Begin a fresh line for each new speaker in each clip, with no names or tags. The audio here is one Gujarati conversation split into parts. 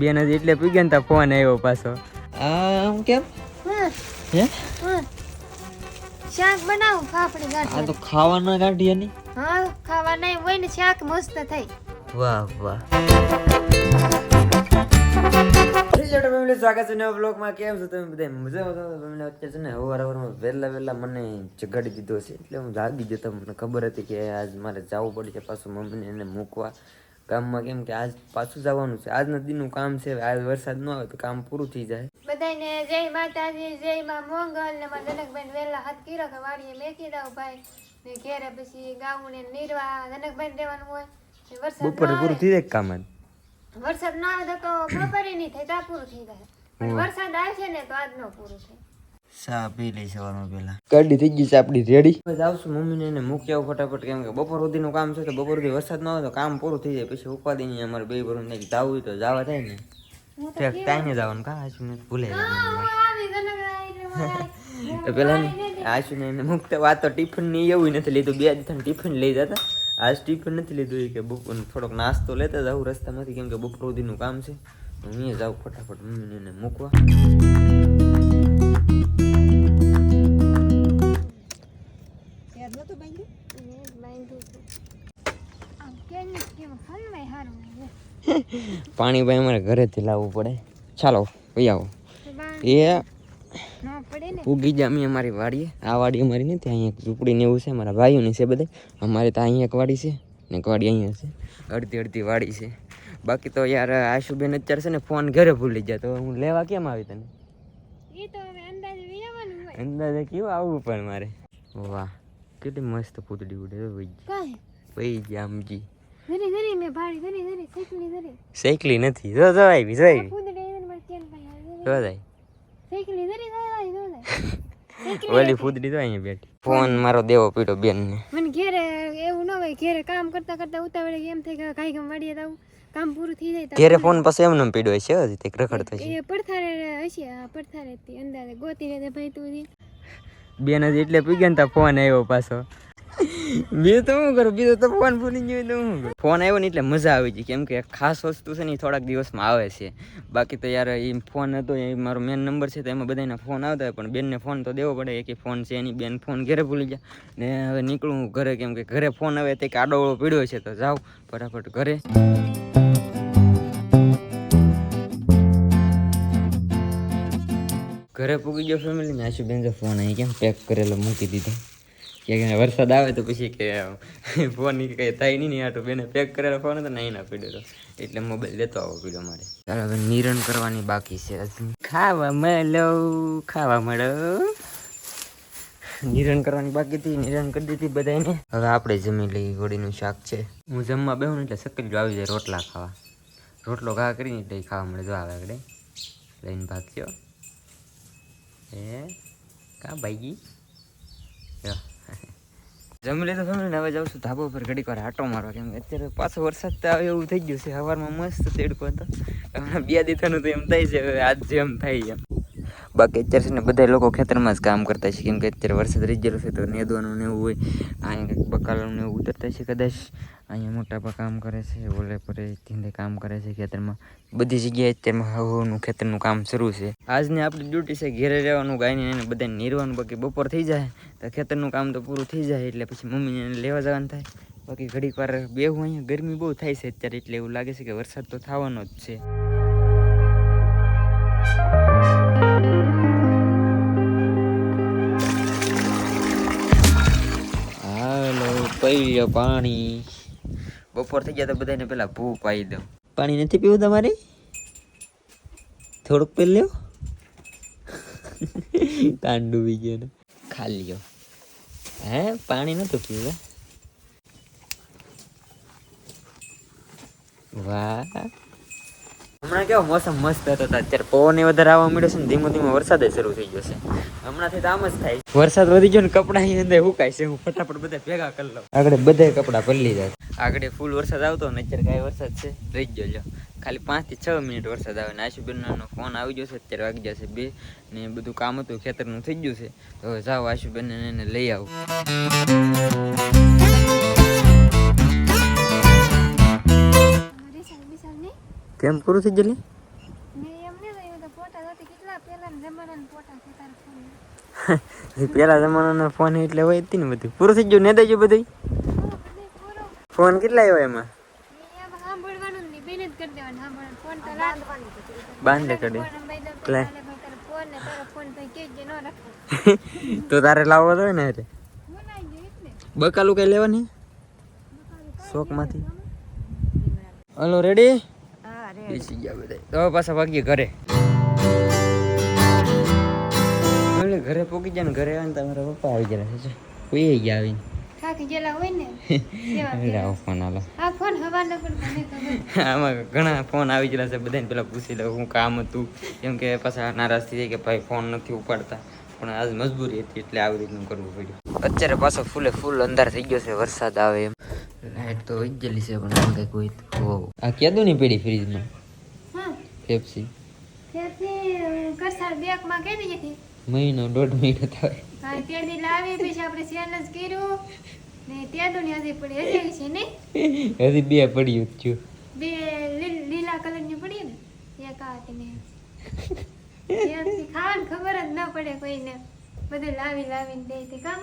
બેન હજી એટલે પી ગયા ને ફોન આવ્યો પાછો. આમ કેમ?
હા
હે?
હા શાક બનાવું ફાફડી
આ તો ખાવાના કાઢીએ ની?
હા ખાવા નહીં હોય ને શાક મસ્ત થાય
વાહ વાહ. ફેમિલી સ્વાગત છે નવા બ્લોગમાં કેમ છો તમે બધા? મજામાં છો? અત્યારે છે ને સવાર સવારમાં વહેલા વહેલા મને જગાડી દીધો છે. એટલે હું જાગી જતો મને ખબર હતી કે આજ મારે જવું પડશે પાછું મમ્મીને એને મૂકવા. ગામમાં કેમ કે આજ પાછું જવાનું છે. આજ નદીનું કામ છે આજ વરસાદ ન આવે તો કામ પૂરું થઈ જાય.
બધાને જય માતાજી જય માં મોંગલ. ને મારા જનકબેન વેલા હાથ કીરો કે વાડીએ મેકી દઉં ભાઈ. ને ઘેરે પછી ગાવું ને નીરવા જનકબેન રહેવાનું હોય.
બપોરે પૂરું થઈ જાય કામ
વરસાદ ના આવે તો બપોરે નહીં થાય તો પૂરું થઈ જાય. વરસાદ આવે છે ને તો આજ નો પૂરું થાય.
ચા પી લઈ સવારમાં પેલા. ગાડી થઈ ગઈ છે આપણી રેડી. જાવશું મમ્મીને એને મૂકી આવું ફટાફટ કેમ કે બપોર સુધીનું કામ છે તો બપોર સુધી વરસાદ ન આવે તો કામ પૂરું થઈ જાય. પછી ઉપાધિ નહીં અમારે બે ભરું નહીં જવું હોય તો જવા થાય ને. ટાઈમે જવાનું કા આશુ ને ભૂલે તો પેલા આશુ ને એને મુકતા વાત તો ટિફિનની એવું નથી લીધું. બે દિવસ ટિફિન લઈ જતા. આજ ટિફિન નથી લીધું એ કે બપોર થોડોક નાસ્તો લેતા જાઉં રસ્તામાંથી કેમ કે બપોર સુધીનું કામ છે. હું અહીંયા જાઉં ફટાફટ મમ્મીને મૂકવા. પાણી ભાઈ અમારે ઘરેથી લાવવું પડે. ચાલો ભાઈ આવો. એ ઉગી જામી અમે અમારી વાડીએ. આ વાડી અમારી નથી અહીંયા એક ઝૂંપડી ને એવું છે મારા ભાઈઓની છે બધે અમારે તો અહીંયા એક વાડી છે ને એક વાડી અહીંયા છે. અડધી અડધી વાડી છે. બાકી તો યાર આશુબેન અત્યારે છે ને ફોન ઘરે ભૂલી જાય તો હું લેવા કેમ આવી તને? અંદાજે કેવું આવવું પણ મારે? વાહ કેટલી મસ્ત પૂતળી ઉડે ભાઈ. ભાઈ ગયા આમજી
ધરી ધરી મેં ભાડી ધરી ધરી સાયકલી ધરી.
સાયકલી નથી જો જો આવી જો આવી.
મારે
જો જાય.
સાયકલી ધરી
ઓલી ફૂદડી તો અહીંયા બેઠી. ફોન મારો દેવો પીડો બેન ને
મને ઘેરે એવું ન હોય ઘેરે કામ કરતા કરતા ઉતાવળે એમ થાય કે કાઈ કામ વાડીએ તો કામ પૂરું થઈ જાય
ઘેરે ફોન પાસે નમ પીડો છે હજી તે રખડતો છે
એ પડથારે હશે આ પડથારે થી અંદાજે ગોતી રે ભાઈ તું
બેન હજી એટલે પી ગયા ને ફોન આવ્યો પાછો. બીજું તો શું બીજું તો ફોન ભૂલી ગયો તો ફોન આવ્યો ને એટલે મજા આવી ગઈ. કેમ કે ખાસ વસ્તુ છે ને એ થોડાક દિવસમાં આવે છે. બાકી તો યાર એ ફોન હતો, એ મારો મેન નંબર છે તો એમાં બધાના ફોન આવતા હોય, પણ બેનને ફોન તો દેવો પડે. કે ફોન છે એની બેન ફોન ઘરે ભૂલી ગયા. ને હવે નીકળું ઘરે, કેમ કે ઘરે ફોન આવે તે આડોળો પીડ્યો છે. તો જાઉં ફટાફટ ઘરે. ઘરે પૂગી ગયો ફેમિલી ને આશુબેન જો ફોન અહીં કેમ પેક કરેલો મૂકી દીધો? કે વરસાદ આવે તો પછી કે ફોન કઈ થાય નહીં ને આટો બેને પેક કરેલો ફોન હતો ને અહીં ના પીડ્યો એટલે મોબાઈલ લેતો આવો પીડ્યો મારે. ચાલો હવે નિરણ કરવાની બાકી છે. ખાવા મળો ખાવા મળો. નિરણ કરવાની બાકી હતી, નિરણ કરી દીધી બધાને હવે આપણે જમી લઈએ ગોળીનું શાક છે. હું જમવા બેહું ને એટલે સકલ આવી જાય રોટલા ખાવા. રોટલો ઘા કરીને એટલે ખાવા મળે જો આવે આગળ. લઈને ભાગ્યો. એ કા ભાઈ જમી લીધું ફેમિલી ને? હવે જાઉં છું ધાબા ઉપર ઘડીક વાર આટો મારવા. કેમ અત્યારે પાછો વરસાદ તો આવે એવું થઈ ગયું છે. સવારમાં મસ્ત તેડકો હતો. હમણાં બે દીધાનું તો એમ થાય છે, હવે આજ જેમ થાય એમ. બાકી અત્યારે છે ને બધા લોકો ખેતરમાં જ કામ કરતા છે. કેમ કે અત્યારે વરસાદ રીજેલો છે તો નેદવાનું ને એવું હોય, અહીંયા કંઈક બકાલાનું એવું ઉતરતા છે કદાચ. અહીંયા મોટાપા કામ કરે છે, ઓલે પરે ધીંધે કામ કરે છે ખેતરમાં. બધી જગ્યાએ અત્યારમાં હવાનું ખેતરનું કામ શરૂ છે. આજની આપણી ડ્યુટી છે ઘેરે રહેવાનું, ગાયને એને બધાને નીરવાનું. બાકી બપોર થઈ જાય, તો ખેતરનું કામ તો પૂરું થઈ જાય, એટલે પછી મમ્મીને લેવા જવાનું થાય. બાકી ઘડીક વાર બેહું અહીંયા. ગરમી બહુ થાય છે અત્યારે એટલે એવું લાગે છે કે વરસાદ તો થવાનો જ છે. હાલો લ્યો પાણી. બપોર થઈ ગયા તો બધાને પેલા ભૂ પાઈ દઉં. પાણી નથી પીવું તમારે? થોડુંક પી લ્યો. કાન ડૂબી ગયો ને. ખા લ્યો. હે પાણી નતું પીવું વાહ. હમણાં કેવો મોસમ મસ્ત હતો અત્યારે પવન વધારે આવવા મળ્યો છે ને ધીમો ધીમો વરસાદ શરૂ થઈ ગયો છે. હમણાંથી તો આમ જ થાય વરસાદ વધી ગયો ને કપડાં અહીં અંદર હુકાય છે. હું ફટાફટ બધા ભેગા કરી લઉં. આગળ બધા કપડાં પલળી જાય. આગળ ફૂલ વરસાદ આવતો ને અત્યારે કાંઈ વરસાદ છે, રહી ગયો લ્યો. ખાલી પાંચથી છ મિનિટ વરસાદ આવે ને આશુબેનનો ફોન આવી ગયો છે, અત્યારે વાગી જશે બે ને બધું કામ હતું, ખેતરનું થઈ ગયું છે. તો જાઓ આશુબેન એને લઈ આવું. કેમ પૂરું થઈ જલી પેલા જમાનાના ફોન એટલે હોય હતી ને બધું. પૂરું થઈ ગયું ને દેજો બધું ફોન કેટલા આવ્યો એમાં? બાંધે
એટલે
તો તારે લાવવો હતો ને એટલે. બકાલું કઈ લેવાની? શોખમાંથી હલો રેડી બેસી ગયા બધા. તો પાછા વાગીએ ઘરે. એટલે ઘરે પોકી જાય ને ઘરે આવે ને તમારા પપ્પા આવી ગયા છે. કોઈ ગયા આવીને.
થાકી ગયેલા હોય ને.
આવો ફોન આલો.
આ ફોન હવારનો પણ
આમાં ઘણા ફોન આવી ગયેલા છે બધાને પેલા પૂછી લઉં હું કામ હતું. કેમ કે પાછા નારાજ થઈ જાય કે ભાઈ ફોન નથી ઉપાડતા. પણ આજ મજબૂરી હતી એટલે આવી રીતનું કરવું પડ્યું. અત્યારે પાછો ફૂલે ફૂલ અંધાર થઈ ગયો છે વરસાદ આવે એમ. લાઈટ તો વહી ગયેલી છે પણ આમ કંઈક હોય તો. આ કેદું ની પડી ફ્રીજમાં પેપ્સી મહિનો દોઢ મહિનો થાય.
હા લાવી પછી આપણે સેલ જ કર્યું. ને ત્યાં ને હજી પડી હજી છે નહીં
હજી બે પડ્યું જ છું
બે લીલા કલરની પડી ને? એક આ હતી ને. ત્યારથી ખબર જ ન પડે કોઈને. બધું લાવી લાવીને દે તે કામ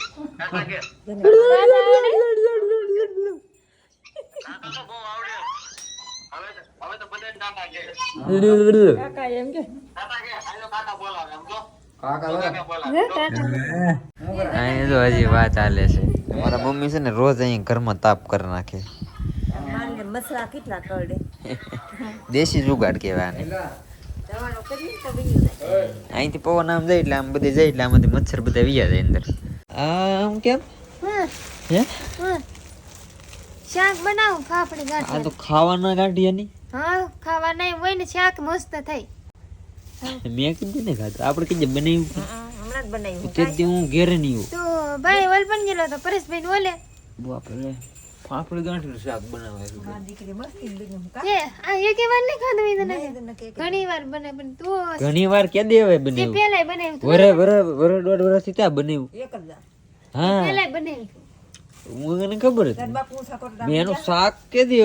હજી વાત ચાલે છે મારા મમ્મી છે ને રોજ અહીં ઘરમાં તાપ કરી નાખે
મસરા કેટલા કરડે
દેશી જુગાડ કહેવાય આને અહીંથી પવન આમ જાય એટલે આમ બધે જાય એટલે આમાંથી મચ્છર બધા વિયા જાય અંદર. આમ કેમ?
હે? શાક બનાવું ફાફડી
આ તો ખાવાના ગાંઠિયા ની
હા ખાવાના હોય ને શાક મસ્ત થઈ.
મેં કીધું ને ખાધું. આપણે કીધું બનાવ્યું
હમણાં જ બનાવ્યું.
તે હું ઘેરે નહીં
તો ભાઈ ઓલ પણ ગયેલો તો પરેશભાઈ ને ઓલે
બાપરે. ફાફડી ગાંઠનું શાક બનાવાયું
દીકરી મસ્તી બીજું હું
એ આ એક વાર ને ખાધું એ તને.
તને
ઘણી વાર બને પણ તું
ઘણી વાર કે દેવાય
તે
બનાવ્યું?
પેલાય બનાવ્યું
વરે વરે વરે દોઢ વર્ષથી ત્યાં બનાવ્યું.
એક જ
હા.
પેલાય બનાવ્યું
મને ખબર હતી. મેં એનું શાક કે દે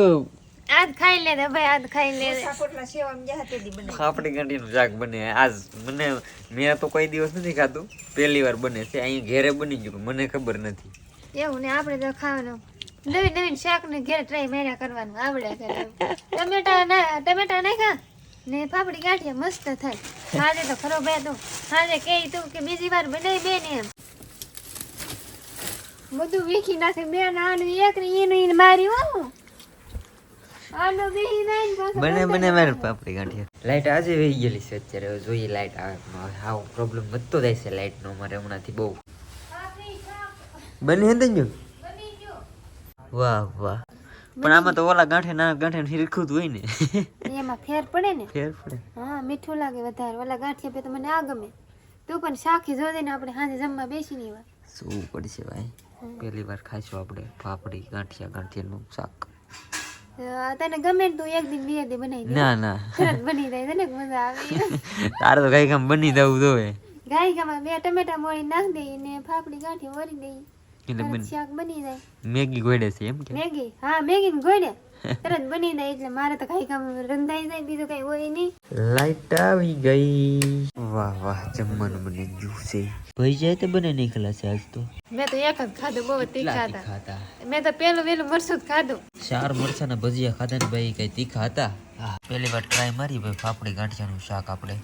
આજ ખાઈ લે ભાઈ આજ ખાઈ લે
બનાવી
ફાફડી ગાંઠીનું શાક બને. આજ મને મેં તો કોઈ દિવસ નથી ખાધું. પહેલી વાર બને છે. અહીં ઘેરે બની ગયું મને ખબર નથી.
એવું ને આપણે તો ખાવાનું. નવીન નવીન શાક ને ઘેર ટ્રાય માર્યા કરવાનું આવડે કરે ટમેટા ના ટમેટા નાખ્યા ને ફાફડી ગાંઠિયા મસ્ત થાય. હાજે તો ખરો બે તું. હાજે કે તું કે બીજી વાર બનાવી બે ને એમ. બધું વીખી નાખે બે નાનું એક ને ઈનું એને મારી હો. આનો
બને બને મારે પાપડી ગાંઠિયા. લાઈટ આજે વહી ગયેલી છે અત્યારે. હવે જોઈએ લાઈટ આવે આવો. પ્રોબ્લેમ વધતો જાય છે લાઈટનો. અમારે હમણાંથી બહુ. બને હે ને વાહ વાહ. પણ આમાં તો ઓલા ગાંઠે ના ગાંઠે હીરખું હોય ને.
એમાં ફેર પડે ને?
ફેર પડે.
હા મીઠું લાગે વધારે. ઓલા ગાંઠિયા પે તો મને આ ગમે. તું પણ શાખી જોઈ ને આપણે સાંજે જમવા બેસી નહીં
શું પડશે ભાઈ? પહેલી વાર ખાઈશું આપણે પાપડી ગાંઠિયા ગાંઠિયાનું શાક.
તને ગમે ને તું એક દિન બે દી બનાવી
ના ના.
તરત બની જાય તને મજા આવે
તારે તો કઈ કામ બની તો હે
ગાય ગામાં બે ટમેટા મોળી નાખ દઈ ને ફાફડી ગાંઠી વળી દઈ
એટલે બની
શાક બની જાય.
મેગી ગોળે છે એમ કે.
મેગી? હા મેગી ને ગોળે તરત બની જાય એટલે મારે તો કઈ કામ રંધાઈ જાય બીજું કઈ હોય નહીં.
લાઈટ આવી ગઈ. વાહ વાહ જમવાનું બને ગયું છે. ભાઈ જાય તો બને નહીં ખલાસ આજ તો.
મેં તો એક જ ખાધું બહુ તીખા હતા. મેં તો પેલું વેલું મરસું જ ખાધું.
ચાર મરચાના ભજીયા ખાધા ને ભાઈ કઈ તીખા હતા? પહેલી વાર ટ્રાય મારી ભાઈ ફાફડી ગાંઠિયાનું શાક આપણે.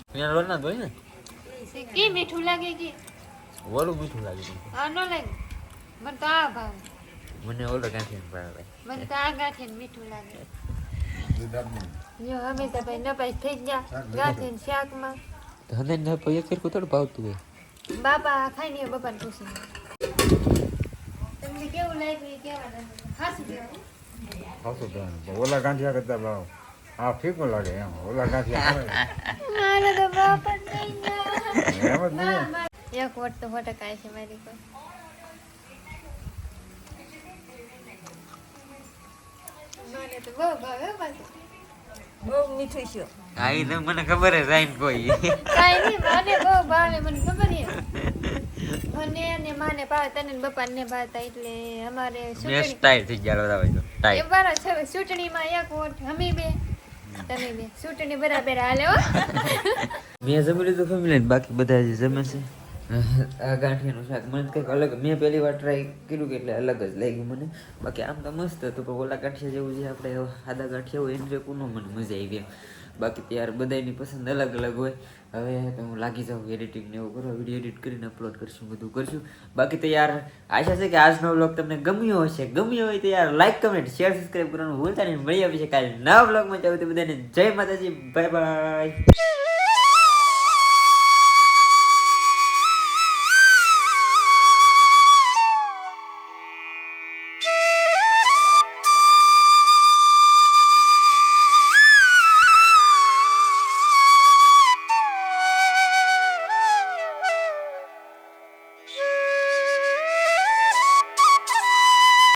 ને?
કે મીઠું લાગે કે?
ઓલું મીઠું લાગે.
આ ન લાગે. મને તો આ ભાવે
મને ઓલો ગાંઠિયાનું ભાવે.
મને તો આ ગાંઠિયા મીઠું લાગે. જો અમે ન ભાઈ થઈ ગયા. ગાંઠિયા શાકમાં.
તો હંદે ને એક સરખું થોડું ભાવતું હોય.
બાપા ખાઈ ને બાપાને પૂછી. તમને કેવું લાગ્યું એ ખાસું કહેવાનું
ખાસું કહેવાનું. ઓલા ગાંઠિયા કરતા ભાવ. આ ફીકું લાગે એમ. ઓલા ગાંઠિયા આવે.
તો બાપા થઈ
એમ જ નહીં.
એક વોટ તો ફોટો કાઢે છે મારી પર મને તો બહુ ભાવે
બહુ મીઠું છે.
હા એ તો મને ખબર જ આઈને કોઈ.
કાંઈ નહીં મને બહુ ભાવે મને ખબર છે. મને ને માને ભાવે તને બપા ને ભાવતા એટલે અમારે
મેં
ચૂંટણી
થઈ ગયા બધા ભાઈ
એ
ટાઈમ
છે ચૂંટણીમાં એક વોટ અમે બે. તમે બે. ચૂંટણી બરાબર હાલે હો.
મેં જમી લીધું ફેમિલી બાકી બધા જે જમે છે. ગાંઠિયાનું શાક. મને કંઈક અલગ મેં પહેલી વાર ટ્રાય કર્યું કે એટલે અલગ જ લાગ્યું મને. બાકી આમ તો મસ્ત હતું, પણ ઓલા ગાંઠિયા જેવું જે આપણે સાદા ગાંઠિયા હોય, એને કોનો મને મજા આવી એમ. બાકી ત્યાર બધાની પસંદ અલગ અલગ હોય. હવે હું લાગી જાઉં એડિટિંગ ને એવું કરો વીડિયો એડિટ કરીને અપલોડ કરશું, બધું કરશું. બાકી તો યાર, આશા છે કે આજનો બ્લોગ તમને ગમ્યો હશે. ગમ્યો હોય તો યાર લાઈક કમેન્ટ શેર સબસ્ક્રાઈબ કરવાનું ભૂલતા નહીં. મળી આવી છે કાલે નવા બ્લોગમાં જાવ તો બધાને જય માતાજી. Bye bye